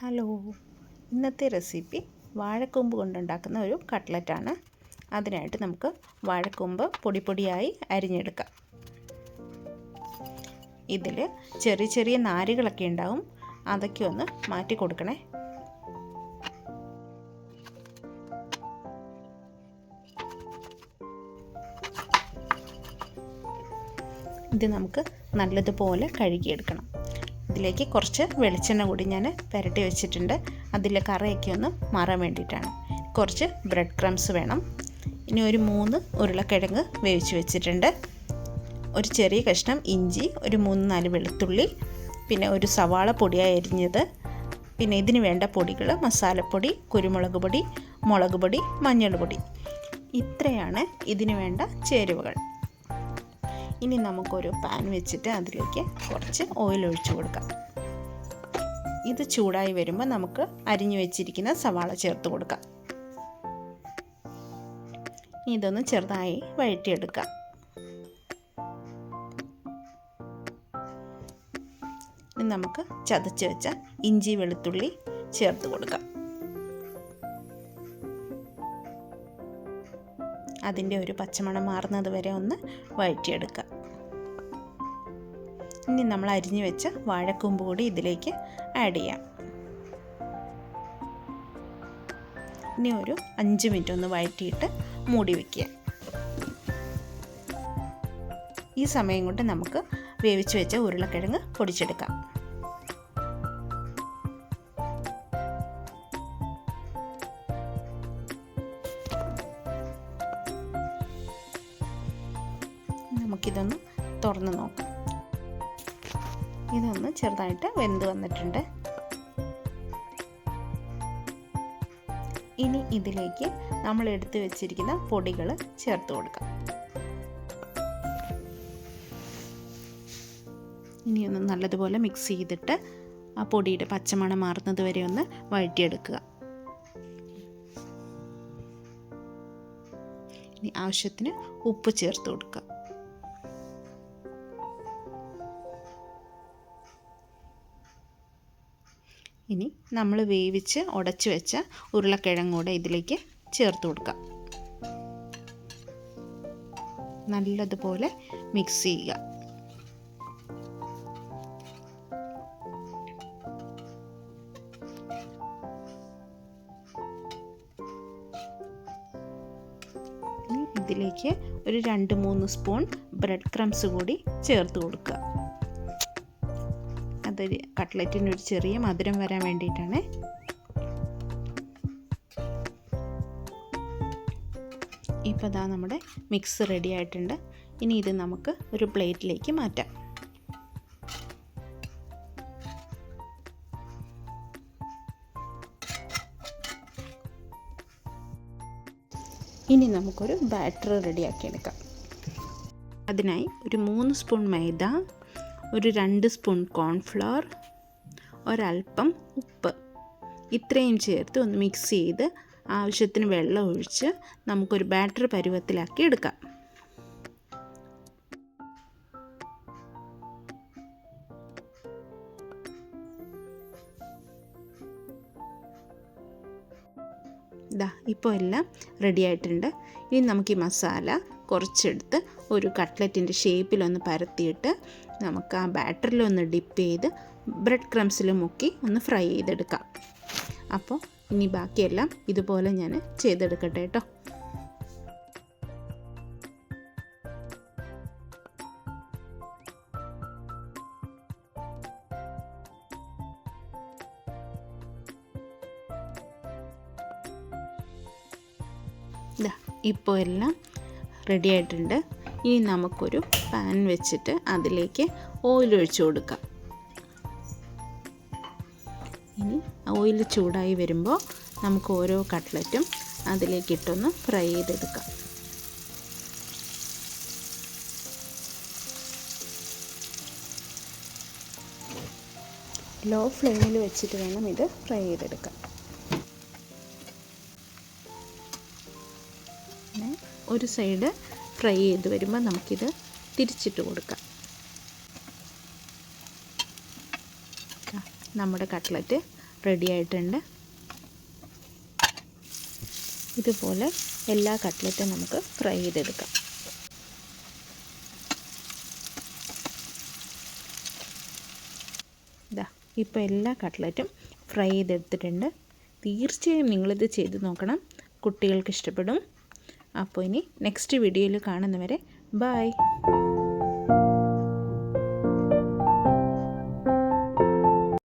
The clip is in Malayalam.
ഹലോ. ഇന്നത്തെ റെസിപ്പി വാഴക്കൊമ്പ് കൊണ്ടുണ്ടാക്കുന്ന ഒരു കട്ട്ലറ്റാണ്. അതിനായിട്ട് നമുക്ക് വാഴക്കൊമ്പ് പൊടി പൊടിയായി അരിഞ്ഞെടുക്കാം. ഇതിൽ ചെറിയ ചെറിയ നാരുകളൊക്കെ ഉണ്ടാവും. അതൊക്കെ ഒന്ന് മാറ്റി കൊടുക്കണേ. ഇത് നമുക്ക് നല്ലതുപോലെ കഴുകിയെടുക്കണം. ഇതിലേക്ക് കുറച്ച് വെളിച്ചെണ്ണ കൂടി ഞാൻ പുരട്ടി വെച്ചിട്ടുണ്ട്. അതിലെ കറയൊക്കെ ഒന്ന് മാറാൻ വേണ്ടിയിട്ടാണ്. കുറച്ച് ബ്രെഡ് ക്രംസ് വേണം. ഇനി ഒരു മൂന്ന് ഉരുളക്കിഴങ്ങ് വേവിച്ച് വെച്ചിട്ടുണ്ട്. ഒരു ചെറിയ കഷ്ണം ഇഞ്ചി ഒരു മൂന്ന് നാല് വെളുത്തുള്ളി പിന്നെ ഒരു സവാള പൊടിയായി അരിഞ്ഞത്. പിന്നെ ഇതിന് വേണ്ട പൊടികൾ മസാലപ്പൊടി കുരുമുളക് പൊടി മുളക് പൊടി മഞ്ഞൾ പൊടി ഇത്രയാണ് ഇതിന് വേണ്ട ചേരുവകൾ. ഇനി നമുക്കൊരു പാൻ വെച്ചിട്ട് അതിലേക്ക് കുറച്ച് ഓയിൽ ഒഴിച്ചു കൊടുക്കാം. ഇത് ചൂടായി വരുമ്പോൾ നമുക്ക് അരിഞ്ഞു വെച്ചിരിക്കുന്ന സവാള ചേർത്ത് കൊടുക്കാം. ഇതൊന്ന് ചെറുതായി വഴറ്റിയെടുക്കാം. നമുക്ക് ചതച്ച് വെച്ച ഇഞ്ചി വെളുത്തുള്ളി ചേർത്ത് കൊടുക്കാം. അതിന്റെ ഒരു പച്ചമണം മാറുന്നത് വരെ ഒന്ന് വഴറ്റിയെടുക്കുക. ഇനി നമ്മൾ അരിഞ്ഞു വെച്ച വാഴക്കൂമ്പ് കൂടി ഇതിലേക്ക് ആഡ് ചെയ്യാം. ഇനി ഒരു അഞ്ച് മിനിറ്റ് ഒന്ന് വഴറ്റിയിട്ട് മൂടി വയ്ക്കുക ഈ സമയം കൊണ്ട് നമുക്ക് വേവിച്ച് വെച്ച ഉരുളക്കിഴങ്ങ് പൊടിച്ചെടുക്കാം. നമുക്കിതൊന്ന് തുറന്ന് നോക്കാം. ഇതൊന്ന് ചെറുതായിട്ട് വെന്ത് വന്നിട്ടുണ്ട്. ഇനി ഇതിലേക്ക് നമ്മൾ എടുത്തു വെച്ചിരിക്കുന്ന പൊടികൾ ചേർത്ത് കൊടുക്കാം. ഇനി ഒന്ന് നല്ലതുപോലെ മിക്സ് ചെയ്തിട്ട് ആ പൊടിയുടെ പച്ചമണം മാറുന്നത് വരെ ഒന്ന് വഴറ്റിയെടുക്കുക. ഇനി ആവശ്യത്തിന് ഉപ്പ് ചേർത്ത് കൊടുക്കുക. ഇനി നമ്മൾ വേവിച്ച് ഉടച്ച് വെച്ച ഉരുളക്കിഴങ്ങ് കൂടെ ഇതിലേക്ക് ചേർത്ത് കൊടുക്കാം. നല്ലതുപോലെ മിക്സ് ചെയ്യുക. ഇതിലേക്ക് ഒരു രണ്ട് മൂന്ന് സ്പൂൺ ബ്രെഡ് ക്രംസ് കൂടി ചേർത്ത് കൊടുക്കുക. അത് കട്ട്ലറ്റിന് ഒരു ചെറിയ മധുരം വരാൻ വേണ്ടിയിട്ടാണ്. ഇപ്പോൾ ഇതാ നമ്മുടെ മിക്സ് റെഡി ആയിട്ടുണ്ട്. ഇനി ഇത് നമുക്ക് ഒരു പ്ലേറ്റിലേക്ക് മാറ്റാം. ഇനി നമുക്കൊരു ബാറ്റർ റെഡിയാക്കിയെടുക്കാം അതിനായി ഒരു മൂന്ന് സ്പൂൺ മൈദ ഒരു രണ്ട് സ്പൂൺ കോൺഫ്ലവർ ഒരൽപ്പം ഉപ്പ്. ഇത്രയും ചേർത്ത് ഒന്ന് മിക്സ് ചെയ്ത് ആവശ്യത്തിന് വെള്ളം ഒഴിച്ച് നമുക്കൊരു ബാറ്റർ പരുവത്തിലാക്കി എടുക്കാം. ഇതാ ഇപ്പോൾ എല്ലാം റെഡി ആയിട്ടുണ്ട്. ഇനി നമുക്ക് ഈ മസാല കുറച്ചെടുത്ത് ഒരു കട്ട്ലറ്റിന്റെ ഷേപ്പിലൊന്ന് പരത്തിയിട്ട് നമുക്ക് ആ ബാറ്ററിലൊന്ന് ഡിപ്പ് ചെയ്ത് ബ്രെഡ് ക്രംസിൽ മുക്കി ഒന്ന് ഫ്രൈ ചെയ്തെടുക്കാം. അപ്പോൾ ഇനി ബാക്കിയെല്ലാം ഇതുപോലെ ഞാൻ ചെയ്തെടുക്കട്ടെ കേട്ടോ ഇപ്പോൾ എല്ലാം റെഡി ആയിട്ടുണ്ട്. ഇനി നമുക്കൊരു പാൻ വെച്ചിട്ട് അതിലേക്ക് ഓയിൽ ഒഴിച്ചു കൊടുക്കാം. ഇനി ഓയിൽ ചൂടായി വരുമ്പോൾ നമുക്ക് ഓരോ കട്ട്ലറ്റും അതിലേക്ക് ഇട്ടൊന്ന് ഫ്രൈ ചെയ്തെടുക്കാം. ലോ ഫ്ലെയിമിൽ വെച്ചിട്ട് വേണം ഇത് ഫ്രൈ ചെയ്തെടുക്കാൻ. ഒരു സൈഡ് ഫ്രൈ ചെയ്ത് വരുമ്പോൾ നമുക്കിത് തിരിച്ചിട്ട് കൊടുക്കാം. നമ്മുടെ കട്ട്ലറ്റ് റെഡി ആയിട്ടുണ്ട്. ഇതുപോലെ എല്ലാ കട്ട്ലറ്റും നമുക്ക് ഫ്രൈ ചെയ്തെടുക്കാം. ഇതാ ഇപ്പോൾ എല്ലാ കട്ട്ലറ്റും ഫ്രൈ ചെയ്തെടുത്തിട്ടുണ്ട്. തീർച്ചയായും നിങ്ങളിത് ചെയ്ത് നോക്കണം. കുട്ടികൾക്ക് ഇഷ്ടപ്പെടും. അപ്പോൾ ഇനി നെക്സ്റ്റ് വീഡിയോയിൽ കാണുന്നവരെ ബായ്